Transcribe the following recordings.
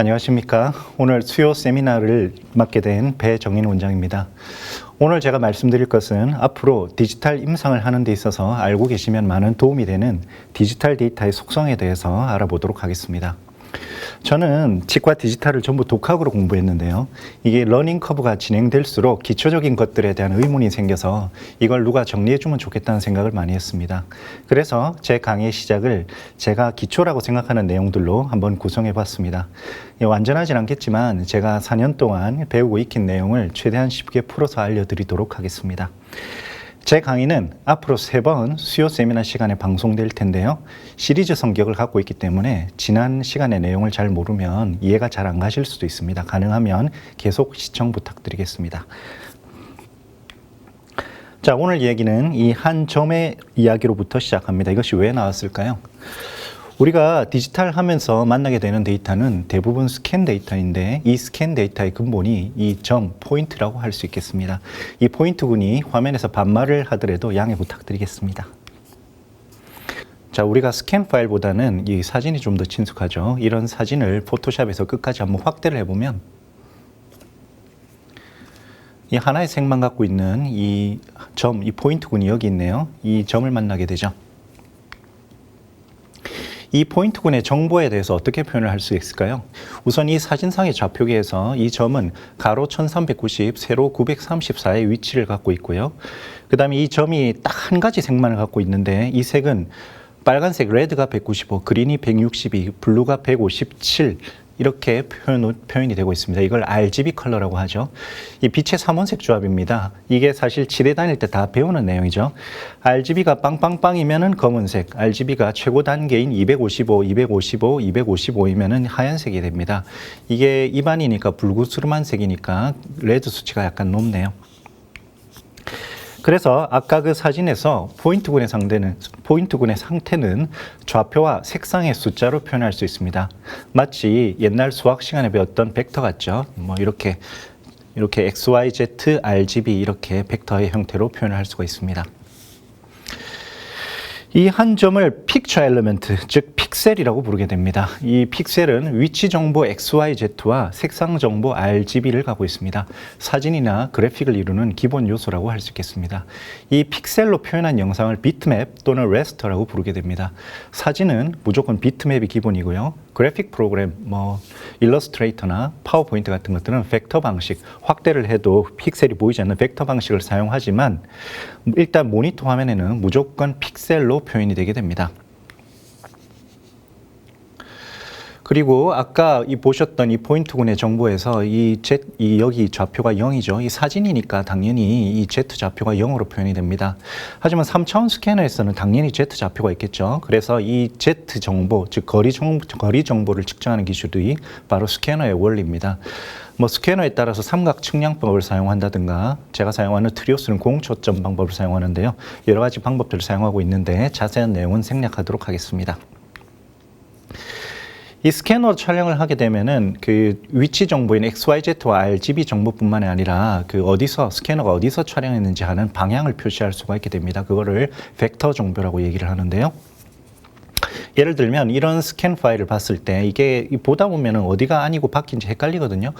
안녕하십니까. 오늘 수요 세미나를 맡게 된 배정인 원장입니다. 오늘 제가 말씀드릴 것은 앞으로 디지털 임상을 하는 데 있어서 알고 계시면 많은 도움이 되는 디지털 데이터의 속성에 대해서 알아보도록 하겠습니다. 저는 치과 디지털을 전부 독학으로 공부했는데요. 이게 러닝 커브가 진행될수록 기초적인 것들에 대한 의문이 생겨서 이걸 누가 정리해주면 좋겠다는 생각을 많이 했습니다. 그래서 제 강의 시작을 제가 기초라고 생각하는 내용들로 한번 구성해 봤습니다. 예, 완전하진 않겠지만 제가 4년 동안 배우고 익힌 내용을 최대한 쉽게 풀어서 알려드리도록 하겠습니다. 제 강의는 앞으로 세 번 수요 세미나 시간에 방송될 텐데요. 시리즈 성격을 갖고 있기 때문에 지난 시간의 내용을 잘 모르면 이해가 잘 안 가실 수도 있습니다. 가능하면 계속 시청 부탁드리겠습니다. 자, 오늘 얘기는 이 한 점의 이야기로부터 시작합니다. 이것이 왜 나왔을까요? 우리가 디지털 하면서 만나게 되는 데이터는 대부분 스캔 데이터인데 이 스캔 데이터의 근본이 이 점, 포인트라고 할 수 있겠습니다. 이 포인트군이 화면에서 반말을 하더라도 양해 부탁드리겠습니다. 자, 우리가 스캔 파일보다는 이 사진이 좀 더 친숙하죠. 이런 사진을 포토샵에서 끝까지 한번 확대를 해보면 이 하나의 색만 갖고 있는 이 점, 이 포인트군이 여기 있네요. 이 점을 만나게 되죠. 이 포인트군의 정보에 대해서 어떻게 표현을 할 수 있을까요? 우선 이 사진상의 좌표기에서 이 점은 가로 1390, 세로 934의 위치를 갖고 있고요. 그 다음에 이 점이 딱 한 가지 색만을 갖고 있는데 이 색은 빨간색 레드가 195, 그린이 162, 블루가 157 이렇게 표현, 표현이 되고 있습니다. 이걸 RGB 컬러라고 하죠. 이 빛의 삼원색 조합입니다. 이게 사실 지대 다닐 때 다 배우는 내용이죠. RGB가 빵빵빵이면은 검은색, RGB가 최고 단계인 255, 255, 255이면은 하얀색이 됩니다. 이게 입안이니까 불구스름한 색이니까 레드 수치가 약간 높네요. 그래서 아까 그 사진에서 포인트군의 상대는 포인트군의 상태는 좌표와 색상의 숫자로 표현할 수 있습니다. 마치 옛날 수학 시간에 배웠던 벡터 같죠. 뭐 이렇게 이렇게 x, y, z, r, g, b 이렇게 벡터의 형태로 표현할 수가 있습니다. 이 한 점을 픽처 엘리먼트, 즉 픽셀이라고 부르게 됩니다. 이 픽셀은 위치 정보 XYZ와 색상 정보 RGB를 갖고 있습니다. 사진이나 그래픽을 이루는 기본 요소라고 할 수 있겠습니다. 이 픽셀로 표현한 영상을 비트맵 또는 레스터라고 부르게 됩니다. 사진은 무조건 비트맵이 기본이고요. 그래픽 프로그램, 뭐 일러스트레이터나 파워포인트 같은 것들은 벡터 방식, 확대를 해도 픽셀이 보이지 않는 벡터 방식을 사용하지만 일단 모니터 화면에는 무조건 픽셀로 표현이 되게 됩니다. 그리고 아까 이 보셨던 이 포인트군의 정보에서 이 Z, 이 여기 좌표가 0이죠. 이 사진이니까 당연히 이 Z 좌표가 0으로 표현이 됩니다. 하지만 3차원 스캐너에서는 당연히 Z 좌표가 있겠죠. 그래서 이 Z 정보, 즉 거리 정 거리 정보를 측정하는 기술이 바로 스캐너의 원리입니다. 뭐 스캐너에 따라서 삼각 측량법을 사용한다든가 제가 사용하는 트리오스는 공초점 방법을 사용하는데요. 여러 가지 방법들을 사용하고 있는데 자세한 내용은 생략하도록 하겠습니다. 이 스캐너 촬영을 하게 되면은 그 위치 정보인 XYZ와 RGB 정보뿐만이 아니라 그 어디서 스캐너가 어디서 촬영했는지 하는 방향을 표시할 수가 있게 됩니다. 그거를 벡터 정보라고 얘기를 하는데요. 예를 들면 이런 스캔 파일을 봤을 때 이게 보다 보면은 어디가 아니고 바뀐지 헷갈리거든요.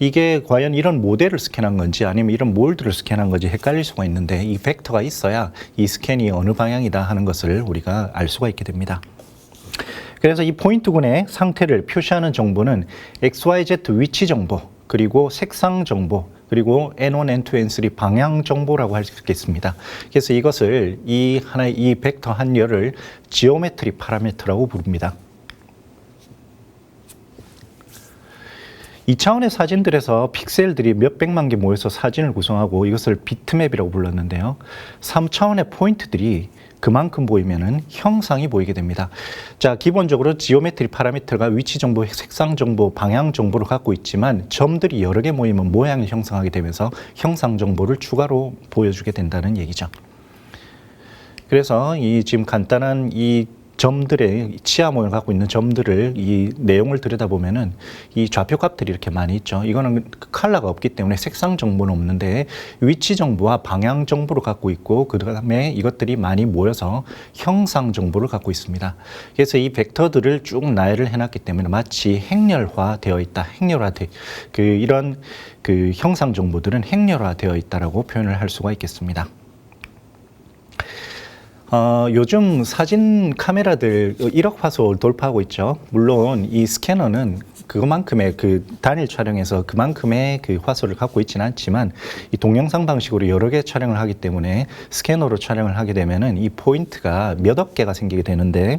이게 과연 이런 모델을 스캔한 건지 아니면 이런 몰드를 스캔한 건지 헷갈릴 수가 있는데 이 벡터가 있어야 이 스캔이 어느 방향이다 하는 것을 우리가 알 수가 있게 됩니다. 그래서 이 포인트군의 상태를 표시하는 정보는 XYZ 위치 정보, 그리고 색상 정보, 그리고 N1, N2, N3 방향 정보라고 할 수 있겠습니다. 그래서 이것을 이 하나의 이 벡터 한 열을 지오메트리 파라미터라고 부릅니다. 이 차원의 사진들에서 픽셀들이 몇백만 개 모여서 사진을 구성하고 이것을 비트맵이라고 불렀는데요. 3차원의 포인트들이 그만큼 보이면은 형상이 보이게 됩니다. 자, 기본적으로 지오메트리 파라미터가 위치 정보, 색상 정보, 방향 정보를 갖고 있지만 점들이 여러 개 모이면 모양을 형성하게 되면서 형상 정보를 추가로 보여주게 된다는 얘기죠. 그래서 이 지금 간단한 이 점들의 치아 모양을 갖고 있는 점들을 이 내용을 들여다보면은 이 좌표 값들이 이렇게 많이 있죠. 이거는 컬러가 없기 때문에 색상 정보는 없는데 위치 정보와 방향 정보를 갖고 있고 그다음에 이것들이 많이 모여서 형상 정보를 갖고 있습니다. 그래서 이 벡터들을 쭉 나열을 해놨기 때문에 마치 행렬화되어 있다. 행렬화돼 그 이런 그 형상 정보들은 행렬화되어 있다라고 표현을 할 수가 있겠습니다. 어, 요즘 사진 카메라들 1억 화소 돌파하고 있죠. 물론 이 스캐너는 그만큼의 그 단일 촬영에서 그만큼의 그 화소를 갖고 있지는 않지만 이 동영상 방식으로 여러 개 촬영을 하기 때문에 스캐너로 촬영을 하게 되면은 이 포인트가 몇 억 개가 생기게 되는데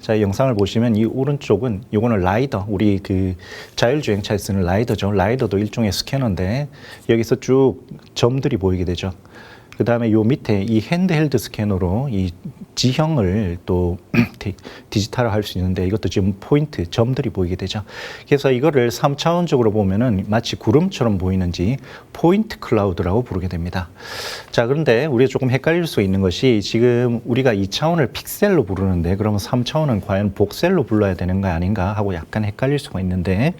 자, 이 영상을 보시면 이 오른쪽은 요거는 라이더, 우리 그 자율주행차에 쓰는 라이더죠. 라이더도 일종의 스캐너인데 여기서 쭉 점들이 보이게 되죠. 그 다음에 요 밑에 이 핸드헬드 스캐너로 이 지형을 또 디- 디지털화 할 수 있는데 이것도 지금 포인트, 점들이 보이게 되죠. 그래서 이거를 3차원적으로 보면은 마치 구름처럼 보이는지 포인트 클라우드라고 부르게 됩니다. 자, 그런데 우리가 조금 헷갈릴 수 있는 것이 지금 우리가 2차원을 픽셀로 부르는데 그러면 3차원은 과연 복셀로 불러야 되는 거 아닌가 하고 약간 헷갈릴 수가 있는데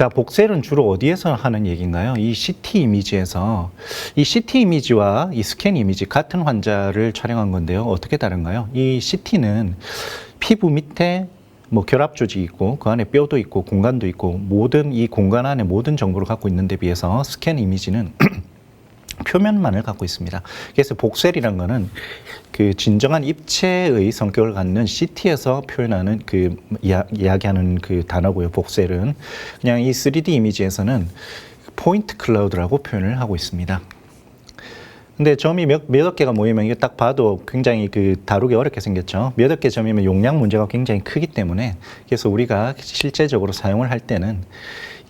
자, 복셀은 주로 어디에서 하는 얘기인가요? 이 CT 이미지에서 이 CT 이미지와 이 스캔 이미지 같은 환자를 촬영한 건데요. 어떻게 다른가요? 이 CT는 피부 밑에 뭐 결합 조직이 있고 그 안에 뼈도 있고 공간도 있고 모든 이 공간 안에 모든 정보를 갖고 있는데 비해서 스캔 이미지는 표면만을 갖고 있습니다. 그래서 복셀이란 거는 그 진정한 입체의 성격을 갖는 CT에서 표현하는 그 이야, 이야기하는 그 단어고요. 복셀은 그냥 이 3D 이미지에서는 포인트 클라우드라고 표현을 하고 있습니다. 근데 점이 몇, 몇억 개가 모이면 이게 딱 봐도 굉장히 그 다루기 어렵게 생겼죠. 몇억 개 점이면 용량 문제가 굉장히 크기 때문에 그래서 우리가 실제적으로 사용을 할 때는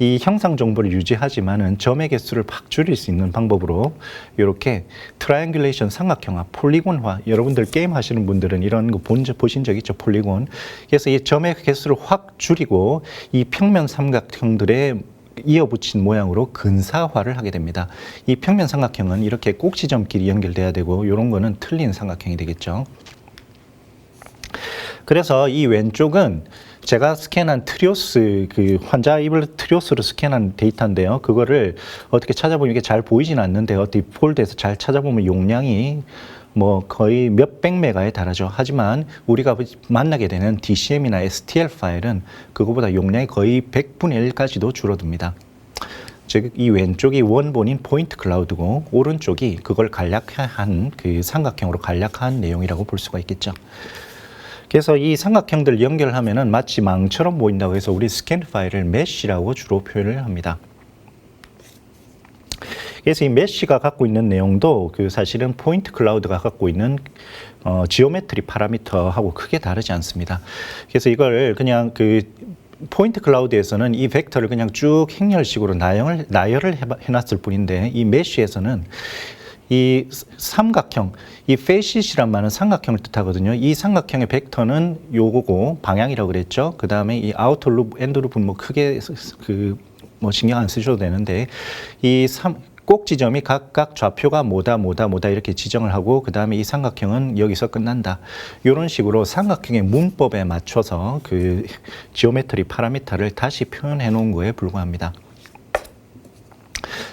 이 형상 정보를 유지하지만은 점의 개수를 팍 줄일 수 있는 방법으로 이렇게 트라이앵귤레이션 삼각형화, 폴리곤화 여러분들 게임 하시는 분들은 이런 거 본, 적- 보신 적 있죠, 폴리곤. 그래서 이 점의 개수를 확 줄이고 이 평면 삼각형들의 이어붙인 모양으로 근사화를 하게 됩니다. 이 평면 삼각형은 이렇게 꼭지점끼리 연결돼야 되고 이런 거는 틀린 삼각형이 되겠죠. 그래서 이 왼쪽은 제가 스캔한 트리오스 그 환자 입을 트리오스로 스캔한 데이터인데요. 그거를 어떻게 찾아보면 이게 잘 보이진 않는데 어떻게 폴드에서 잘 찾아보면 용량이 뭐 거의 몇백 메가에 달하죠. 하지만 우리가 만나게 되는 DCM이나 STL 파일은 그거보다 용량이 거의 100분의 1까지도 줄어듭니다. 즉 이 왼쪽이 원본인 포인트 클라우드고 오른쪽이 그걸 간략한 그 삼각형으로 간략한 내용이라고 볼 수가 있겠죠. 그래서 이 삼각형들 연결하면은 마치 망처럼 보인다고 해서 우리 스캔 파일을 메쉬라고 주로 표현을 합니다. 그래서 이 메쉬가 갖고 있는 내용도 그 사실은 포인트 클라우드가 갖고 있는 어, 지오메트리 파라미터하고 크게 다르지 않습니다. 그래서 이걸 그냥 그 포인트 클라우드에서는 이 벡터를 그냥 쭉 행렬식으로 나열을, 해놨을 뿐인데 이 메쉬에서는 이 삼각형, 이 페이시시란 말은 삼각형을 뜻하거든요. 이 삼각형의 벡터는 요거고 방향이라고 그랬죠. 그 다음에 이 아우터 루프, 엔드 루프는 뭐 크게 그 뭐 신경 안 쓰셔도 되는데 이 삼, 꼭 지점이 각각 좌표가 뭐다 뭐다 뭐다 이렇게 지정을 하고 그 다음에 이 삼각형은 여기서 끝난다. 이런 식으로 삼각형의 문법에 맞춰서 그 지오메트리 파라미터를 다시 표현해 놓은 거에 불과합니다.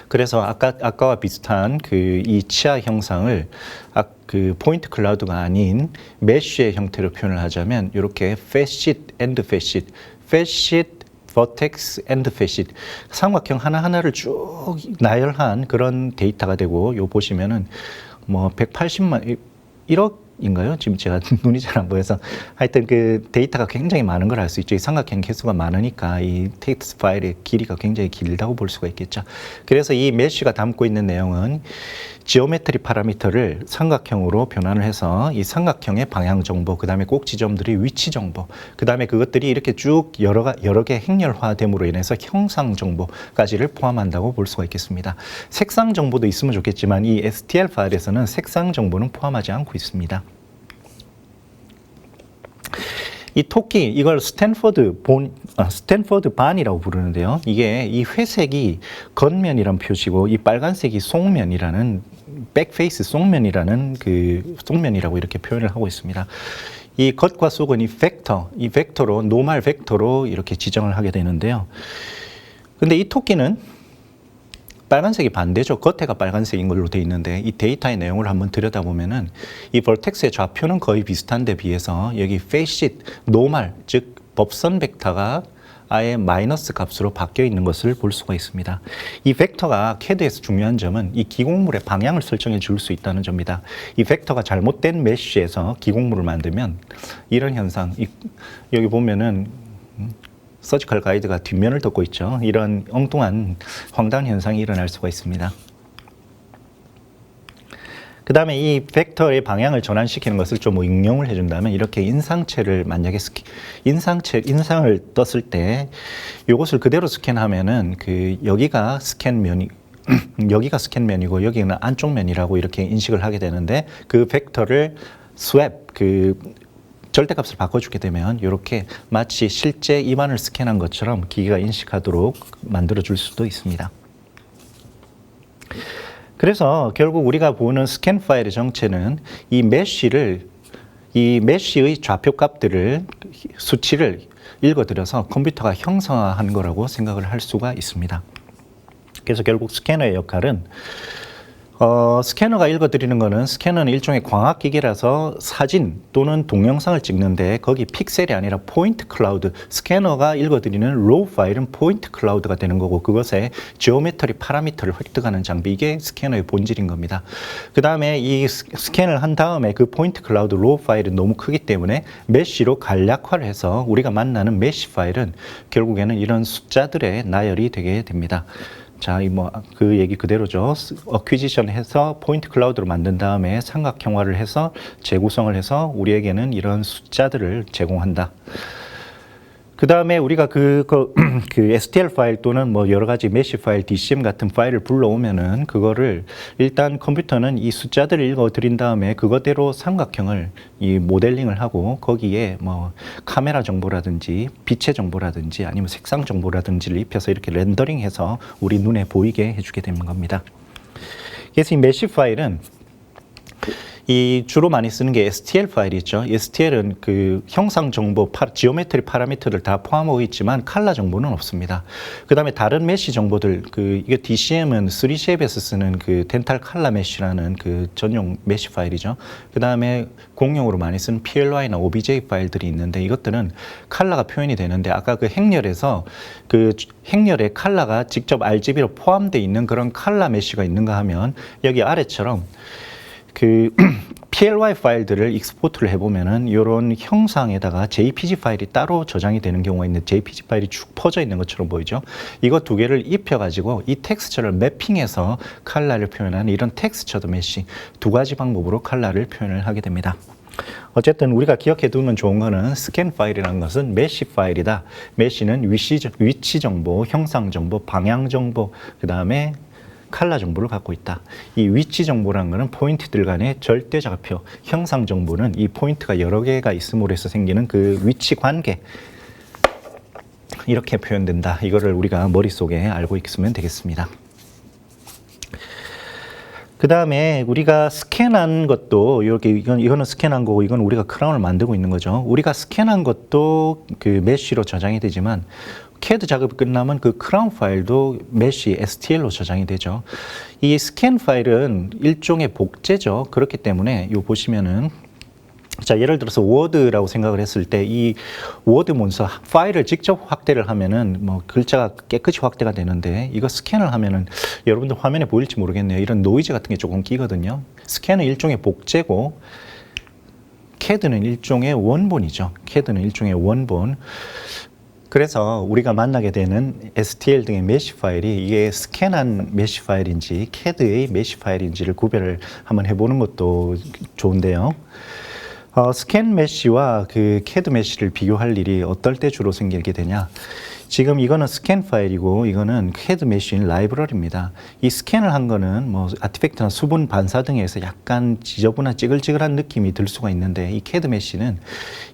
그래서 아까 아까와 비슷한 그 이 치아 형상을 아, 그 포인트 클라우드가 아닌 메쉬의 형태로 표현을 하자면 이렇게 facet and facet, facet 버텍스 앤드 페시트 삼각형 하나하나를 쭉 나열한 그런 데이터가 되고 요 보시면은 뭐 180만 1억 인가요? 지금 제가 눈이 잘 안 보여서 하여튼 그 데이터가 굉장히 많은 걸 알 수 있죠. 이 삼각형 개수가 많으니까 이 텍스트 파일의 길이가 굉장히 길다고 볼 수가 있겠죠. 그래서 이 메쉬가 담고 있는 내용은 지오메트리 파라미터를 삼각형으로 변환을 해서 이 삼각형의 방향 정보, 그 다음에 꼭 지점들의 위치 정보, 그 다음에 그것들이 이렇게 쭉 여러, 가- 여러 개 행렬화됨으로 인해서 형상 정보까지를 포함한다고 볼 수가 있겠습니다. 색상 정보도 있으면 좋겠지만 이 STL 파일에서는 색상 정보는 포함하지 않고 있습니다. 이 토끼 이걸 스탠퍼드 본 아, 스탠퍼드 반이라고 부르는데요. 이게 이 회색이 겉면이란 표시고 이 빨간색이 속면이라는 백페이스 속면이라는 그 속면이라고 이렇게 표현을 하고 있습니다. 이 겉과 속은 이 벡터, 이 벡터로 노말 벡터로 이렇게 지정을 하게 되는데요. 근데 이 토끼는 빨간색이 반대죠. 겉에가 빨간색인 걸로 돼 있는데 이 데이터의 내용을 한번 들여다보면은 이 벌텍스의 좌표는 거의 비슷한데 비해서 여기 페이시트 노말 즉 법선 벡터가 아예 마이너스 값으로 바뀌어 있는 것을 볼 수가 있습니다. 이 벡터가 캐드에서 중요한 점은 이 기공물의 방향을 설정해 줄 수 있다는 점입니다. 이 벡터가 잘못된 메쉬에서 기공물을 만들면 이런 현상, 이, 여기 보면은 음, 서지컬 가이드가 뒷면을 덮고 있죠. 이런 엉뚱한 황당 현상이 일어날 수가 있습니다. 그 다음에 이 벡터의 방향을 전환시키는 것을 좀 응용을 해준다면 이렇게 인상체를 만약에 스키, 인상체, 인상을 떴을 때 이것을 그대로 스캔하면은 그 여기가 스캔 면이 여기가 스캔 면이고 여기는 안쪽 면이라고 이렇게 인식을 하게 되는데 그 벡터를 스왑 그 절대값을 바꿔주게 되면 이렇게 마치 실제 입안을 스캔한 것처럼 기계가 인식하도록 만들어 줄 수도 있습니다. 그래서 결국 우리가 보는 스캔 파일의 정체는 이 메쉬를 이 메쉬의 좌표 값들을 수치를 읽어들여서 컴퓨터가 형성한 거라고 생각을 할 수가 있습니다. 그래서 결국 스캐너의 역할은 어, 스캐너가 읽어드리는 거는 스캐너는 일종의 광학기기라서 사진 또는 동영상을 찍는데 거기 픽셀이 아니라 포인트 클라우드 스캐너가 읽어드리는 로우 파일은 포인트 클라우드가 되는 거고 그것에 지오메트리 파라미터를 획득하는 장비 이게 스캐너의 본질인 겁니다. 그 다음에 이 스- 스캔을 한 다음에 그 포인트 클라우드 로우 파일은 너무 크기 때문에 메쉬로 간략화를 해서 우리가 만나는 메쉬 파일은 결국에는 이런 숫자들의 나열이 되게 됩니다. 자, 이 뭐 그 얘기 그대로죠. 어퀴지션 해서 포인트 클라우드로 만든 다음에 삼각형화를 해서 재구성을 해서 우리에게는 이런 숫자들을 제공한다. 그 다음에 우리가 그, 그, 그 STL 파일 또는 뭐 여러 가지 메시 파일, DCM 같은 파일을 불러오면은 그거를 일단 컴퓨터는 이 숫자들을 읽어 드린 다음에 그거대로 삼각형을 이 모델링을 하고 거기에 뭐 카메라 정보라든지 빛의 정보라든지 아니면 색상 정보라든지를 입혀서 이렇게 렌더링해서 우리 눈에 보이게 해주게 되는 겁니다. 그래서 이 메시 파일은 이 주로 많이 쓰는 게 STL 파일이 있죠. STL은 그 형상 정보, 파, 지오메트리 파라미터를 다 포함하고 있지만 칼라 정보는 없습니다. 그 다음에 다른 메시 정보들, 그 이게 DCM은 3쉐입에서 쓰는 그 덴탈 칼라 메시라는 그 전용 메시 파일이죠. 그 다음에 공용으로 많이 쓰는 PLY나 OBJ 파일들이 있는데 이것들은 칼라가 표현이 되는데 아까 그 행렬에서 그 행렬에 칼라가 직접 RGB로 포함되어 있는 그런 칼라 메시가 있는가 하면 여기 아래처럼 그 PLY 파일들을 익스포트를 해보면은 이런 형상에다가 JPG 파일이 따로 저장이 되는 경우가 있는데 JPG 파일이 쭉 퍼져 있는 것처럼 보이죠. 이거 두 개를 입혀가지고 이 텍스처를 매핑해서 칼라를 표현하는 이런 텍스처도 메시 두 가지 방법으로 칼라를 표현을 하게 됩니다. 어쨌든 우리가 기억해 두면 좋은 거는 스캔 파일이라는 것은 메시 파일이다. 메시는 위치 정보, 형상 정보, 방향 정보, 그 다음에 칼라 정보를 갖고 있다. 이 위치 정보라는 것은 포인트들 간의 절대 좌표, 형상 정보는 이 포인트가 여러 개가 있음으로 해서 생기는 그 위치 관계. 이렇게 표현된다. 이거를 우리가 머릿속에 알고 있으면 되겠습니다. 그 다음에 우리가 스캔한 것도 이렇게 이건 이거는 스캔한 거고 이건 우리가 크라운을 만들고 있는 거죠. 우리가 스캔한 것도 그 메쉬로 저장이 되지만 CAD 작업이 끝나면 그 크라운 파일도 메쉬 STL로 저장이 되죠. 이 스캔 파일은 일종의 복제죠. 그렇기 때문에 요 보시면은 자, 예를 들어서 워드라고 생각을 했을 때 이 워드 문서 파일을 직접 확대를 하면은 뭐 글자가 깨끗이 확대가 되는데 이거 스캔을 하면은 여러분들 화면에 보일지 모르겠네요. 이런 노이즈 같은 게 조금 끼거든요. 스캔은 일종의 복제고 CAD는 일종의 원본이죠. CAD는 일종의 원본. 그래서 우리가 만나게 되는 STL 등의 메시 파일이 이게 스캔한 메시 파일인지 CAD의 메시 파일인지를 구별을 한번 해보는 것도 좋은데요. 어, 스캔 메쉬와 그 캐드 메쉬를 비교할 일이 어떨 때 주로 생기게 되냐? 지금 이거는 스캔 파일이고 이거는 CAD 메신 라이브러리입니다. 이 스캔을 한 거는 뭐 아티팩트나 수분 반사 등에서 약간 지저분한 찌글찌글한 느낌이 들 수가 있는데 이 CAD 메시는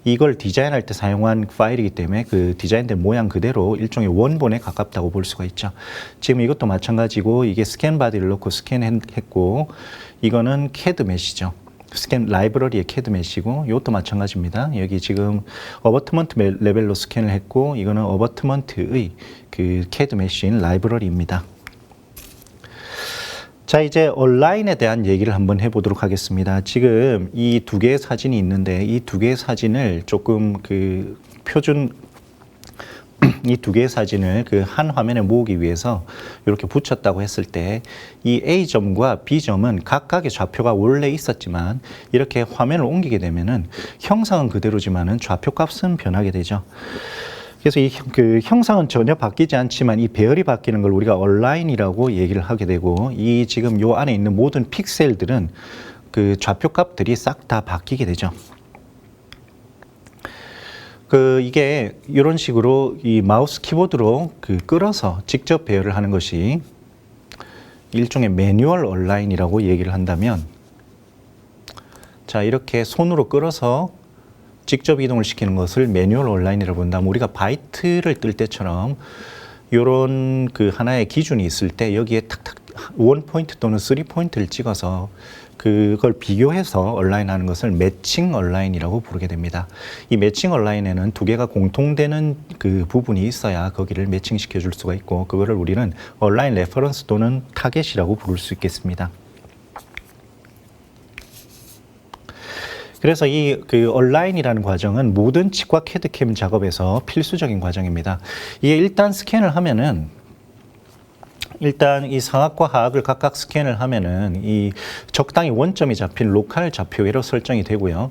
이걸 디자인할 때 사용한 파일이기 때문에 그 디자인된 모양 그대로 일종의 원본에 가깝다고 볼 수가 있죠. 지금 이것도 마찬가지고 이게 스캔 바디를 넣고 스캔했고 이거는 CAD 메시죠. 스캔 라이브러리의 캐드 메시고 이것도 마찬가지입니다. 여기 지금 어버트먼트 레벨로 스캔을 했고 이거는 어버트먼트의 그 캐드 메시인 라이브러리입니다. 자 이제 온라인에 대한 얘기를 한번 해보도록 하겠습니다. 지금 이 두 개의 사진이 있는데 이 두 개의 사진을 조금 그 표준 이 두 개의 사진을 그 한 화면에 모으기 위해서 이렇게 붙였다고 했을 때 이 A점과 B점은 각각의 좌표가 원래 있었지만 이렇게 화면을 옮기게 되면은 형상은 그대로지만은 좌표 값은 변하게 되죠. 그래서 이 그 형상은 전혀 바뀌지 않지만 이 배열이 바뀌는 걸 우리가 온라인이라고 얘기를 하게 되고 이 지금 요 안에 있는 모든 픽셀들은 그 좌표 값들이 싹 다 바뀌게 되죠. 그 이게 이런 식으로 이 마우스 키보드로 그 끌어서 직접 배열을 하는 것이 일종의 매뉴얼 온라인이라고 얘기를 한다면 자 이렇게 손으로 끌어서 직접 이동을 시키는 것을 매뉴얼 온라인이라고 본다면 우리가 바이트를 뜰 때처럼 이런 그 하나의 기준이 있을 때 여기에 탁탁 원 포인트 또는 쓰리 포인트를 찍어서 그걸 비교해서 온라인 하는 것을 매칭 온라인이라고 부르게 됩니다. 이 매칭 온라인에는 두 개가 공통되는 그 부분이 있어야 거기를 매칭시켜 줄 수가 있고 그거를 우리는 온라인 레퍼런스 또는 타겟이라고 부를 수 있겠습니다. 그래서 이그 온라인이라는 과정은 모든 치과 캐드캠 작업에서 필수적인 과정입니다. 이게 일단 스캔을 하면은 일단 이 상악과 하악을 각각 스캔을 하면은 이 적당히 원점이 잡힌 로컬 좌표계로 설정이 되고요.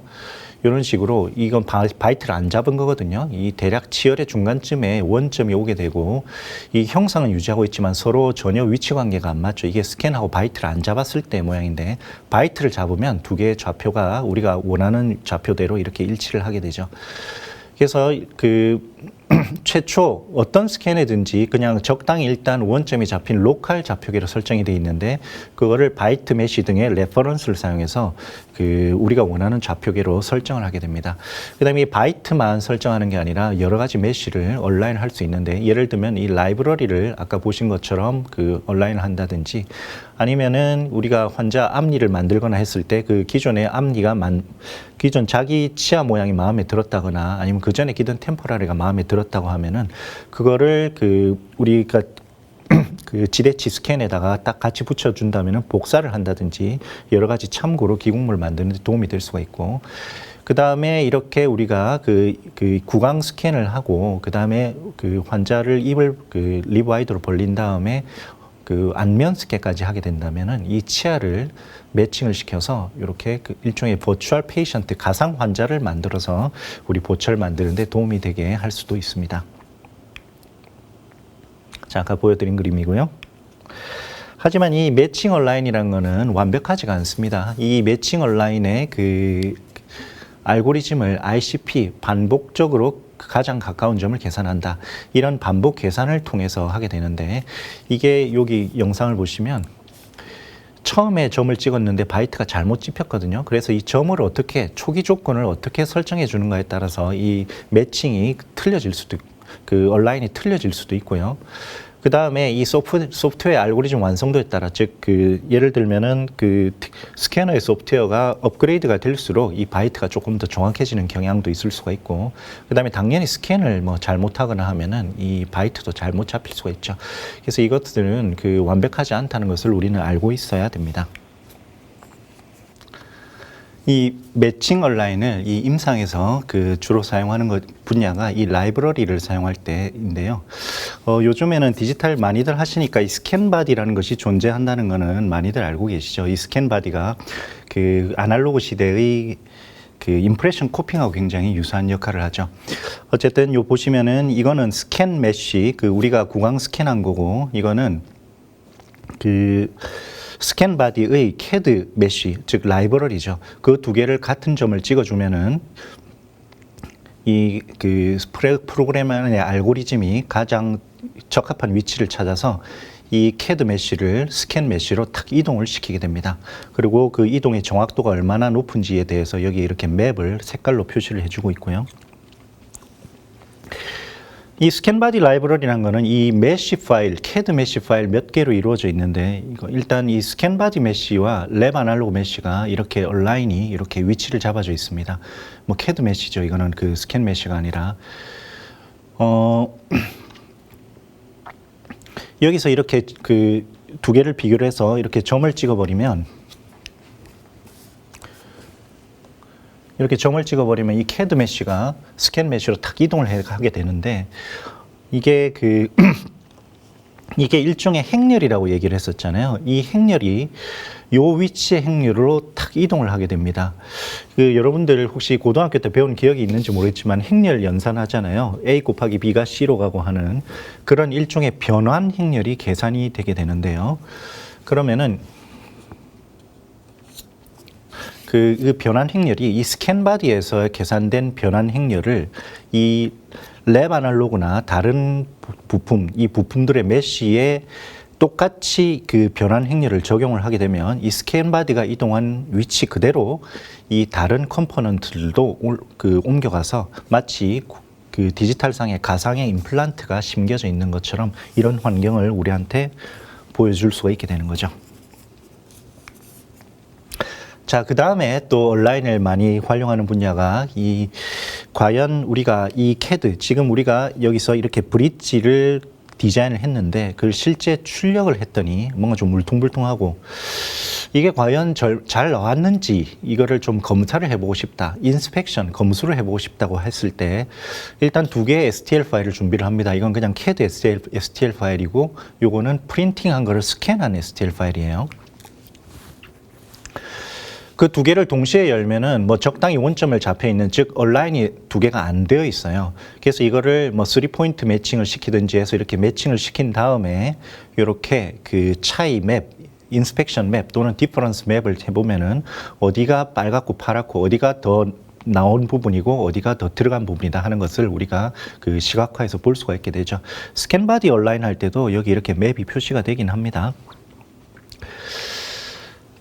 이런 식으로 이건 바, 바이트를 안 잡은 거거든요. 이 대략 치열의 중간쯤에 원점이 오게 되고 이 형상은 유지하고 있지만 서로 전혀 위치 관계가 안 맞죠. 이게 스캔하고 바이트를 안 잡았을 때 모양인데 바이트를 잡으면 두 개의 좌표가 우리가 원하는 좌표대로 이렇게 일치를 하게 되죠. 그래서 그 최초 어떤 스캔이든지 그냥 적당히 일단 원점이 잡힌 로컬 좌표계로 설정이 되어 있는데 그거를 바이트 메시 등의 레퍼런스를 사용해서 그 우리가 원하는 좌표계로 설정을 하게 됩니다. 그다음에 이 바이트만 설정하는 게 아니라 여러 가지 메시를 온라인 할 수 있는데 예를 들면 이 라이브러리를 아까 보신 것처럼 그 온라인 한다든지 아니면은 우리가 환자 앞니를 만들거나 했을 때 그 기존의 앞니가 만 기존 자기 치아 모양이 마음에 들었다거나 아니면 그 전에 기던 템포라리가 마음에 들었다고 하면은 그거를 그 우리가 그 지대치 스캔에다가 딱 같이 붙여준다면 복사를 한다든지 여러 가지 참고로 기국물 만드는 데 도움이 될 수가 있고 그 다음에 이렇게 우리가 그, 그 구강 스캔을 하고 그 다음에 그 환자를 입을 그 리브 와이드로 벌린 다음에 그 안면 스캔까지 하게 된다면은 이 치아를 매칭을 시켜서 이렇게 그 일종의 버추얼 페이션트 가상 환자를 만들어서 우리 보철 만드는데 도움이 되게 할 수도 있습니다. 자, 아까 보여드린 그림이고요. 하지만 이 매칭 온라인이라는 거는 완벽하지가 않습니다. 이 매칭 온라인의 그 알고리즘을 ICP 반복적으로 가장 가까운 점을 계산한다. 이런 반복 계산을 통해서 하게 되는데 이게 여기 영상을 보시면 처음에 점을 찍었는데 바이트가 잘못 찍혔거든요. 그래서 이 점을 어떻게 초기 조건을 어떻게 설정해 주는가에 따라서 이 매칭이 틀려질 수도 그 온라인이 틀려질 수도 있고요. 그 다음에 이 소프, 소프트웨어 알고리즘 완성도에 따라 즉 그 예를 들면은 그 스캐너의 소프트웨어가 업그레이드가 될수록 이 바이트가 조금 더 정확해지는 경향도 있을 수가 있고 그 다음에 당연히 스캔을 뭐 잘못하거나 하면은 이 바이트도 잘못 잡힐 수가 있죠. 그래서 이것들은 그 완벽하지 않다는 것을 우리는 알고 있어야 됩니다. 이 매칭 온라인을 이 임상에서 그 주로 사용하는 것 분야가 이 라이브러리를 사용할 때인데요. 어, 요즘에는 디지털 많이들 하시니까 이 스캔 바디라는 것이 존재한다는 거는 많이들 알고 계시죠. 이 스캔 바디가 그 아날로그 시대의 그 임프레션 코핑하고 굉장히 유사한 역할을 하죠. 어쨌든 요 보시면은 이거는 스캔 메쉬 그 우리가 구강 스캔한 거고 이거는 그 스캔 바디의 캐드 메쉬, 즉 라이브러리죠. 그 두 개를 같은 점을 찍어주면은 이그 프로그램 안의 알고리즘이 가장 적합한 위치를 찾아서 이 캐드 메쉬를 스캔 메쉬로 탁 이동을 시키게 됩니다. 그리고 그 이동의 정확도가 얼마나 높은지에 대해서 여기 이렇게 맵을 색깔로 표시를 해주고 있고요. 이 스캔바디 라이브러리라는 거는 이 메쉬 파일, 캐드 메쉬 파일 몇 개로 이루어져 있는데 이거 일단 이 스캔바디 메쉬와 랩 아날로그 메쉬가 이렇게 온라인이 이렇게 위치를 잡아져 있습니다. 뭐 캐드 메쉬죠. 이거는 그 스캔 메쉬가 아니라 어 여기서 이렇게 그 두 개를 비교를 해서 이렇게 점을 찍어 버리면 이렇게 점을 찍어버리면 이 캐드 메쉬가 스캔 메쉬로 탁 이동을 해- 하게 되는데 이게 그 이게 일종의 행렬이라고 얘기를 했었잖아요. 이 행렬이 요 위치의 행렬로 탁 이동을 하게 됩니다. 그 여러분들 혹시 고등학교 때 배운 기억이 있는지 모르겠지만 행렬 연산하잖아요. A 곱하기 B가 C로 가고 하는 그런 일종의 변환 행렬이 계산이 되게 되는데요. 그러면은 그, 그 변환 행렬이 이 스캔 바디에서 계산된 변환 행렬을 이 랩 아날로그나 다른 부- 부품, 이 부품들의 메쉬에 똑같이 그 변환 행렬을 적용을 하게 되면 이 스캔 바디가 이동한 위치 그대로 이 다른 컴포넌트들도 올- 그 옮겨가서 마치 그 디지털상의 가상의 임플란트가 심겨져 있는 것처럼 이런 환경을 우리한테 보여줄 수가 있게 되는 거죠. 자, 그 다음에 또 온라인을 많이 활용하는 분야가 이 과연 우리가 이 캐드 지금 우리가 여기서 이렇게 브릿지를 디자인을 했는데 그걸 실제 출력을 했더니 뭔가 좀 울퉁불퉁하고 이게 과연 절- 잘 나왔는지 이거를 좀 검사를 해보고 싶다. 인스펙션, 검수를 해보고 싶다고 했을 때 일단 두 개의 STL 파일을 준비를 합니다. 이건 그냥 CAD STL, STL 파일이고 요거는 프린팅한 거를 스캔한 STL 파일이에요. 그 두 개를 동시에 열면은 뭐 적당히 원점을 잡혀 있는 즉 온라인이 두 개가 안 되어 있어요. 그래서 이거를 뭐 3포인트 매칭을 시키든지 해서 이렇게 매칭을 시킨 다음에 이렇게 그 차이 맵 인스펙션 맵 또는 디퍼런스 맵을 해보면은 어디가 빨갛고 파랗고 어디가 더 나온 부분이고 어디가 더 들어간 부분이다 하는 것을 우리가 그 시각화해서 볼 수가 있게 되죠. 스캔 바디 온라인 할 때도 여기 이렇게 맵이 표시가 되긴 합니다.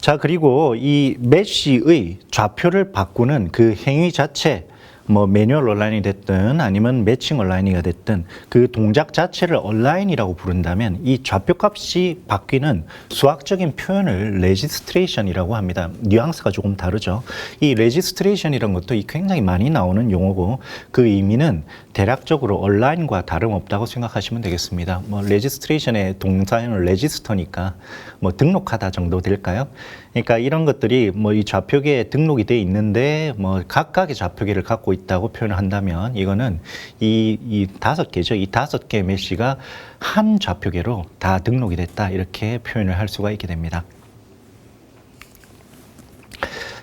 자, 그리고 이 메쉬의 좌표를 바꾸는 그 행위 자체, 뭐 매뉴얼 온라인이 됐든 아니면 매칭 온라인이가 됐든 그 동작 자체를 온라인이라고 부른다면 이 좌표 값이 바뀌는 수학적인 표현을 레지스트레이션이라고 합니다. 뉘앙스가 조금 다르죠. 이 레지스트레이션이라는 것도 이 굉장히 많이 나오는 용어고 그 의미는 대략적으로 온라인과 다름없다고 생각하시면 되겠습니다. 뭐 레지스트레이션의 동사는 레지스터니까 뭐 등록하다 정도 될까요? 그러니까 이런 것들이 뭐 이 좌표계에 등록이 돼 있는데 뭐 각각의 좌표계를 갖고 있다고 표현을 한다면 이거는 이, 이 다섯 개죠. 이 다섯 개 메시가 한 좌표계로 다 등록이 됐다. 이렇게 표현을 할 수가 있게 됩니다.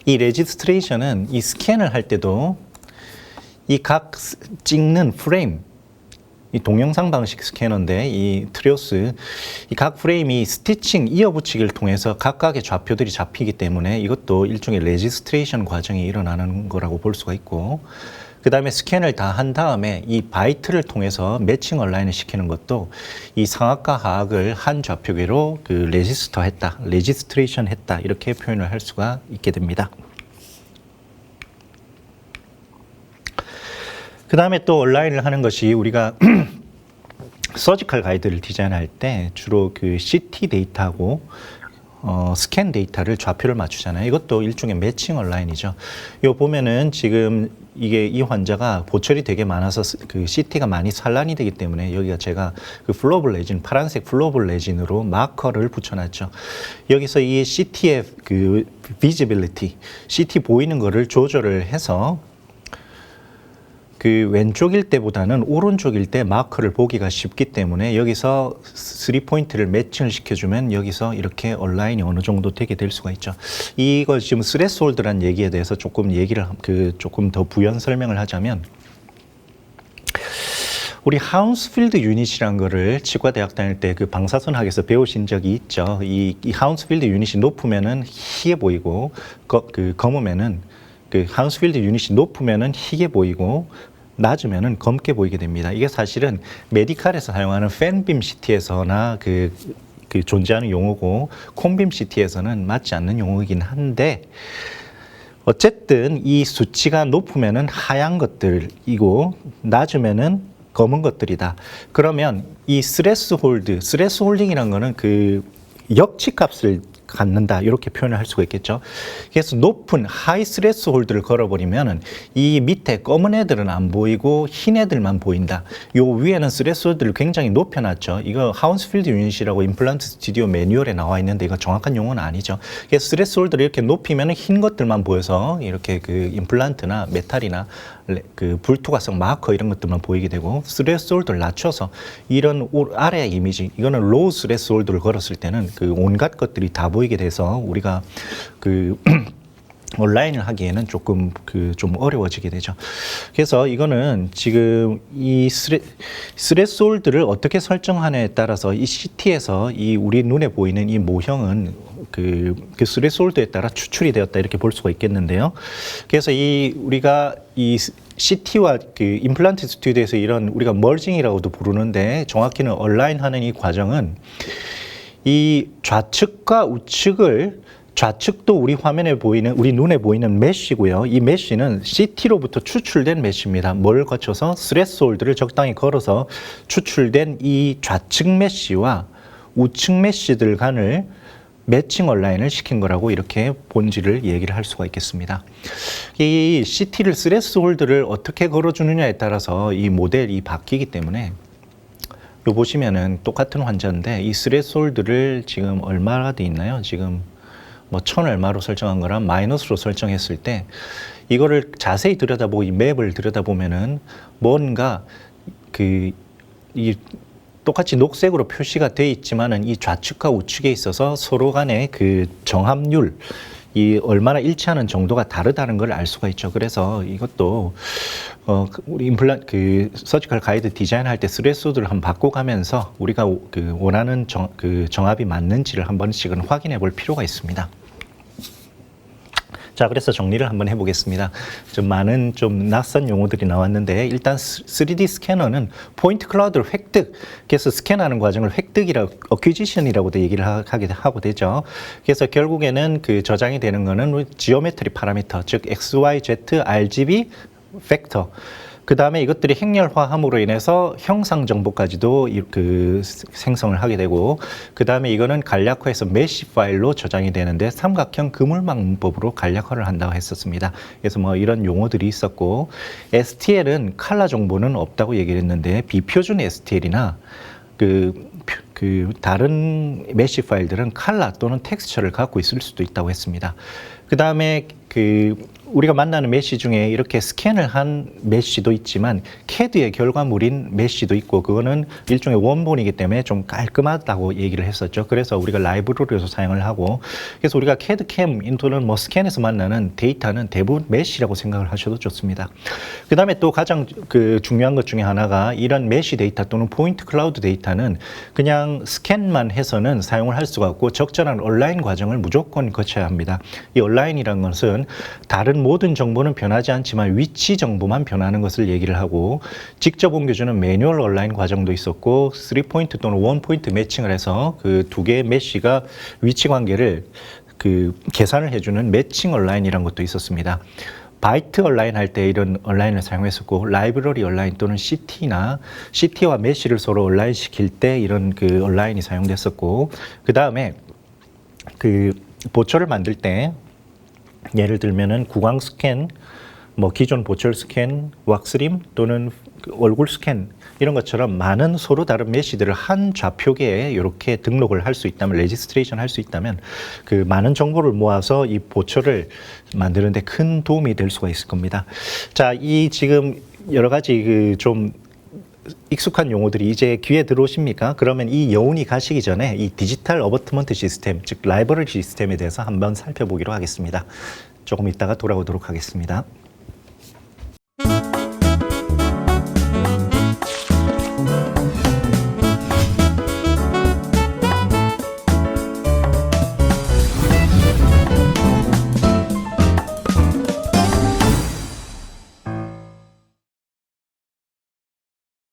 이 레지스트레이션은 이 스캔을 할 때도 이 각 찍는 프레임 이 동영상 방식 스캐너인데 이 트리오스 이 각 프레임이 스티칭 이어붙이기를 통해서 각각의 좌표들이 잡히기 때문에 이것도 일종의 레지스트레이션 과정이 일어나는 거라고 볼 수가 있고 그 다음에 스캔을 다 한 다음에 이 바이트를 통해서 매칭 온라인을 시키는 것도 이 상악과 하악을 한 좌표계로 그 레지스터 했다, 레지스트레이션 했다 이렇게 표현을 할 수가 있게 됩니다. 그 다음에 또 온라인을 하는 것이 우리가 서지컬 가이드를 디자인할 때 주로 그 CT 데이터하고 어, 스캔 데이터를 좌표를 맞추잖아요. 이것도 일종의 매칭 온라인이죠. 요 보면은 지금 이게 이 환자가 보철이 되게 많아서 스- 그 CT가 많이 산란이 되기 때문에 여기가 제가 그 플로블 레진 파란색 플로블 레진으로 마커를 붙여놨죠. 여기서 이 CT의 그 비지빌리티, CT 보이는 거를 조절을 해서 그 왼쪽일 때보다는 오른쪽일 때 마커를 보기가 쉽기 때문에 여기서 3포인트를 매칭을 시켜주면 여기서 이렇게 온라인이 어느 정도 되게 될 수가 있죠. 이거 지금 스레스홀드란 얘기에 대해서 조금 얘기를 함- 그 조금 더 부연 설명을 하자면 우리 하운스필드 유닛이란 거를 치과대학 다닐 때 그 방사선학에서 배우신 적이 있죠. 이, 이 하운스필드 유닛이 높으면은 희게 보이고 거, 그 검으면은 그 하운스필드 유닛이 높으면은 희게 보이고 낮으면은 검게 보이게 됩니다. 이게 사실은 메디칼에서 사용하는 팬빔 시티에서나 그, 그 존재하는 용어고 콤빔 시티에서는 맞지 않는 용어이긴 한데 어쨌든 이 수치가 높으면은 하얀 것들이고 낮으면은 검은 것들이다. 그러면 이 스레스 홀드, 스레스 홀딩이라는 거는 그 역치값을 갖는다 이렇게 표현을 할 수가 있겠죠. 그래서 높은 하이 스트레스 홀드를 걸어버리면은 이 밑에 검은 애들은 안 보이고 흰 애들만 보인다. 요 위에는 스트레스 홀드를 굉장히 높여놨죠. 이거 하운스필드 유닛이라고 임플란트 스튜디오 매뉴얼에 나와 있는데 이거 정확한 용어는 아니죠. 그래서 스트레스 홀드를 이렇게 높이면은 흰 것들만 보여서 이렇게 그 임플란트나 메탈이나 레- 그 불투과성 마커 이런 것들만 보이게 되고 스트레스 홀드를 낮춰서 이런 오- 아래 이미지 이거는 로우 스트레스 홀드를 걸었을 때는 그 온갖 것들이 다 보 이게 돼서 우리가 그 온라인을 하기에는 조금 그 좀 어려워지게 되죠. 그래서 이거는 지금 이 스레, 스트레스 홀드를 어떻게 설정하냐에 따라서 이 CT에서 이 우리 눈에 보이는 이 모형은 그, 그 스트레스 홀드에 따라 추출이 되었다 이렇게 볼 수가 있겠는데요. 그래서 이 우리가 이 CT와 그 임플란트 스튜디오에서 이런 우리가 멀징이라고도 부르는데 정확히는 얼라인 하는 이 과정은 이 좌측과 우측을 좌측도 우리 화면에 보이는 우리 눈에 보이는 메쉬고요. 이 메쉬는 CT로부터 추출된 메쉬입니다. 뭘 거쳐서 스레스홀드를 적당히 걸어서 추출된 이 좌측 메쉬와 우측 메쉬들 간을 매칭 온라인을 시킨 거라고 이렇게 본질을 얘기를 할 수가 있겠습니다. 이 CT를 스레스홀드를 어떻게 걸어주느냐에 따라서 이 모델이 바뀌기 때문에 요 보시면은 똑같은 환자인데 이 스레스홀드를 지금 얼마나 돼 있나요? 지금 뭐 천 얼마로 설정한 거랑 마이너스로 설정했을 때 이거를 자세히 들여다보고 이 맵을 들여다보면은 뭔가 그 이 똑같이 녹색으로 표시가 돼 있지만은 이 좌측과 우측에 있어서 서로 간의 그 정합률 이 얼마나 일치하는 정도가 다르다는 걸 알 수가 있죠. 그래서 이것도 어그 우리 임플란 그 서지컬 가이드 디자인할 때 스레소드를 한번 바꿔가면서 우리가 오- 그 원하는 정, 그 정합이 맞는지를 한 번씩은 확인해 볼 필요가 있습니다. 자, 그래서 정리를 한번 해보겠습니다. 좀 많은 좀 낯선 용어들이 나왔는데 일단 3D 스캐너는 포인트 클라우드를 획득, 그래서 스캔하는 과정을 획득이라고, 어퀴지션이라고도 얘기를 하- 하게 하고 되죠. 그래서 결국에는 그 저장이 되는 거는 지오메트리 파라미터, 즉 x, y, z, RGB 팩터. 그 다음에 이것들이 행렬화함으로 인해서 형상 정보까지도 이- 그 생성을 하게 되고 그 다음에 이거는 간략화해서 메시 파일로 저장이 되는데 삼각형 그물망 문법으로 간략화를 한다고 했었습니다. 그래서 뭐 이런 용어들이 있었고 STL은 칼라 정보는 없다고 얘기를 했는데 비표준 STL이나 그, 표- 그 다른 메시 파일들은 칼라 또는 텍스처를 갖고 있을 수도 있다고 했습니다. 그 다음에 그 우리가 만나는 메시 중에 이렇게 스캔을 한 메시도 있지만 캐드의 결과물인 메시도 있고 그거는 일종의 원본이기 때문에 좀 깔끔하다고 얘기를 했었죠. 그래서 우리가 라이브러리에서 사용을 하고 그래서 우리가 캐드 캠 인터는 뭐 스캔에서 만나는 데이터는 대부분 메시라고 생각을 하셔도 좋습니다. 그 다음에 또 가장 그 중요한 것 중에 하나가 이런 메시 데이터 또는 포인트 클라우드 데이터는 그냥 스캔만 해서는 사용을 할 수가 없고 적절한 온라인 과정을 무조건 거쳐야 합니다. 이 온라인이라는 것은 다른 모든 정보는 변하지 않지만 위치 정보만 변하는 것을 얘기를 하고 직접 옮겨주는 매뉴얼 온라인 과정도 있었고 3포인트 또는 1포인트 매칭을 해서 그 두 개의 메시가 위치 관계를 그 계산을 해주는 매칭 온라인이라는 것도 있었습니다. 바이트 온라인 할 때 이런 온라인을 사용했었고 라이브러리 온라인 또는 CT나 CT와 메시를 서로 온라인 시킬 때 이런 그 온라인이 사용됐었고 그 다음에 그 보초를 만들 때 예를 들면은 구강 스캔, 뭐 기존 보철 스캔, 왁스림 또는 그 얼굴 스캔 이런 것처럼 많은 서로 다른 메시들을 한 좌표계에 이렇게 등록을 할 수 있다면 레지스트레이션 할 수 있다면 그 많은 정보를 모아서 이 보초를 만드는데 큰 도움이 될 수가 있을 겁니다. 자, 이 지금 여러 가지 그좀 익숙한 용어들이 이제 귀에 들어오십니까? 그러면 이 여운이 가시기 전에 이 디지털 어버트먼트 시스템, 즉 라이브러리 시스템에 대해서 한번 살펴보기로 하겠습니다. 조금 이따가 돌아오도록 하겠습니다.